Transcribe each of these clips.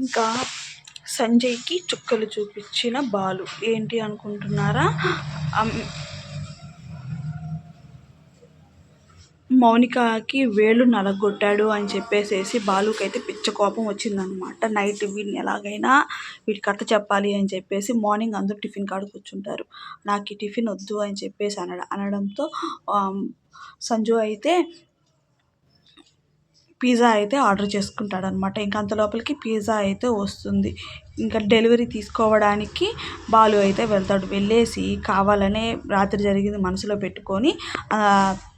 ఇంకా సంజయ్కి చుక్కలు చూపించిన బాలు. ఏంటి అనుకుంటున్నారా? మౌనికకి వేళ్ళు నలగొట్టాడు అని చెప్పేసేసి బాలుకైతే పిచ్చ కోపం వచ్చిందనమాట నైట్ వీడిని ఎలాగైనా వీడి కథ చెప్పాలి అని చెప్పేసి మార్నింగ్ అందరూ టిఫిన్ కాడ కూర్చుంటారు. నాకు ఈ టిఫిన్ వద్దు అని చెప్పేసి అనడ అనడంతో సంజు అయితే పిజ్జా అయితే ఆర్డర్ చేసుకుంటాడనమాట. ఇంకా అంత లోపలికి పిజ్జా అయితే వస్తుంది. ఇంకా డెలివరీ తీసుకోవడానికి బాలు అయితే వెళ్తాడు. వెళ్ళేసి కావాలనే రాత్రి జరిగింది మనసులో పెట్టుకొని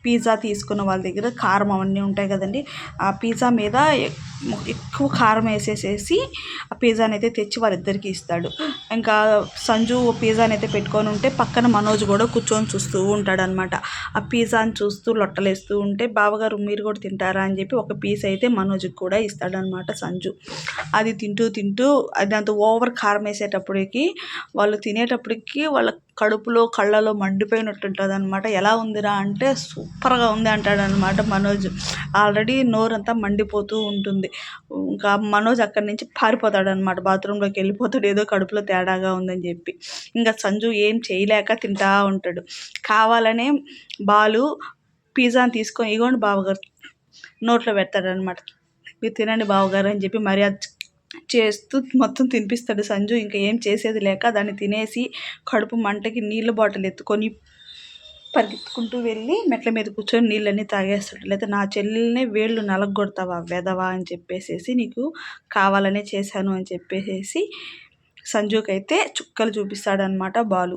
పిజ్జా తీసుకున్న వాళ్ళ దగ్గర కారం అవన్నీ ఉంటాయి కదండి. ఆ పిజ్జా మీద ఎక్కువ కారం వేసేసేసి ఆ పిజ్జాని అయితే తెచ్చి వాళ్ళిద్దరికి ఇస్తాడు. ఇంకా సంజు పిజ్జాని అయితే పెట్టుకొని ఉంటే పక్కన మనోజ్ కూడా కూర్చొని చూస్తూ ఉంటాడనమాట ఆ పిజ్జాని చూస్తూ లొట్టలేస్తూ ఉంటే బావగారు మీరు కూడా తింటారా? అని చెప్పి ఒక పీస్ అయితే మనోజ్కి కూడా ఇస్తాడనమాట సంజు. అది తింటూ తింటూ అది అంత ఓవర్ కారం వేసేటప్పటికి వాళ్ళు తినేటప్పటికి వాళ్ళ కడుపులో కళ్ళలో మండిపోయినట్టు ఉంటుంది అనమాట ఎలా ఉందిరా? అంటే సూపర్గా ఉంది అంటాడనమాట మనోజ్. ఆల్రెడీ నోరంతా మండిపోతూ ఉంటుంది. ఇంకా మనోజ్ అక్కడి నుంచి పారిపోతాడనమాట బాత్రూంలోకి వెళ్ళిపోతాడు. ఏదో కడుపులో తేడాగా ఉందని చెప్పి. ఇంకా సంజు ఏం చేయలేక తింటా ఉంటాడు. కావాలనే బాలు పిజ్జాని తీసుకొని ఇగోండి బావగారు నోట్లో పెడతాడనమాట మీరు తినండి బావగారు అని చెప్పి మర్యాద చేస్తూ మొత్తం తినిపిస్తాడు సంజు. ఇంకా ఏం చేసేది లేక దాన్ని తినేసి కడుపు మంటకి నీళ్ళ బాటిల్ ఎత్తుకొని పరిగెత్తుకుంటూ వెళ్ళి మెట్ల మీద కూర్చొని నీళ్ళన్నీ తాగేస్తాడు లేదా నా చెల్లెల్ని వేళ్ళు నలగొడతావా వెదవా అని చెప్పేసేసి నీకు కావాలనే చేశాను అని చెప్పేసేసి సంజుకైతే చుక్కలు చూపిస్తాడనమాట బాలు.